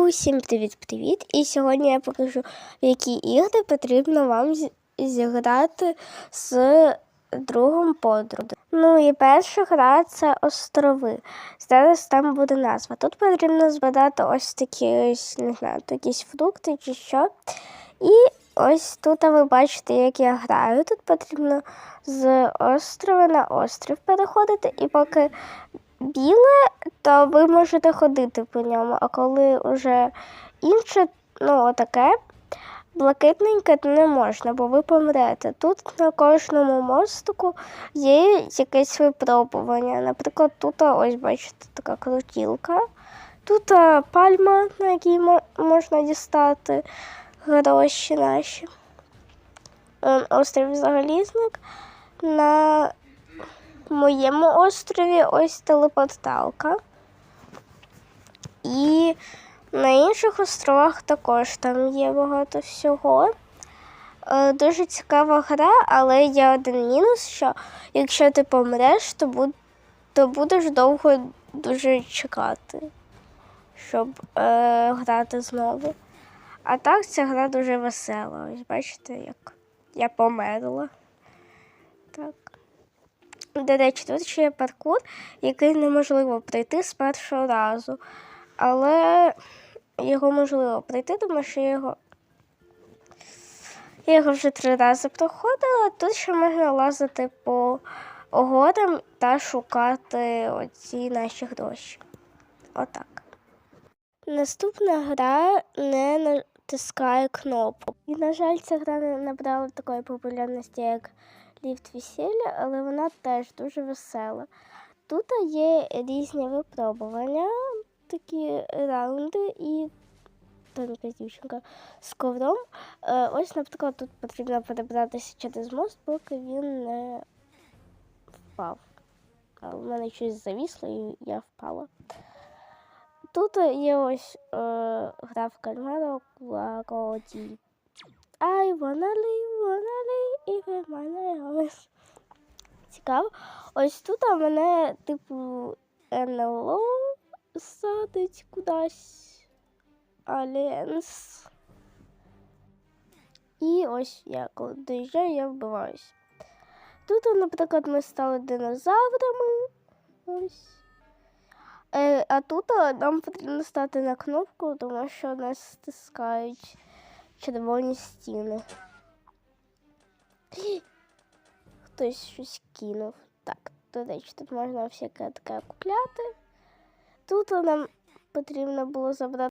Усім привіт-привіт! І сьогодні я покажу, в які ігри потрібно вам зіграти з другом подруги. Ну і перша гра це острови. Зараз там буде назва. Тут потрібно збирати ось такі ось, не знаю, якісь фрукти чи що. І ось тут ви бачите, як я граю. Тут потрібно з острова на острів переходити, і поки біле, то ви можете ходити по ньому. А коли вже інше, ну, отаке, блакитненьке, то не можна, бо ви помрете. Тут на кожному мостику є якесь випробування. Наприклад, тут ось бачите така крутілка. Тут пальма, на якій мо- можна дістати гроші наші. Острів Загалізник. На моєму острові ось телепорталка. І на інших островах також там є багато всього. Е, Дуже цікава гра, але є один мінус, що якщо ти помреш, то, буд, то будеш довго дуже чекати, щоб е, грати знову. А так ця гра дуже весела. Ось бачите, як я померла. Так. До речі, тут ще є паркур, який неможливо пройти з першого разу. Але його можливо пройти, тому що його. Я його вже три рази проходила. Тут ще можна лазити по горам та шукати оці наші гроші. Отак. Наступна гра не натискає кнопку. І, на жаль, ця гра не набрала такої популярності, як ліфт весілля, але вона теж дуже весела. Тут є різні випробування, такі раунди і тонка дівчинка з ковром. Е, Ось, наприклад, тут потрібно перебратися через мост, поки він не впав. А в мене щось завісло і я впала. Тут є ось е, гра в кальмара Крокодиль. I wanna live, wanna live, ви мене ось. Цікаво. Ось тут у мене, типу, НЛО садить кудись. Аленс. І ось я коли доїжджаю, я вбиваюсь. Тут, наприклад, ми стали динозаврами. Ось. Е, а тут а, нам потрібно стати на кнопку, тому що нас стискають червоні стіни. Хтось щось кинув. Так, до речі, тут можна всяке таке купляти. Тут нам потрібно було забрати.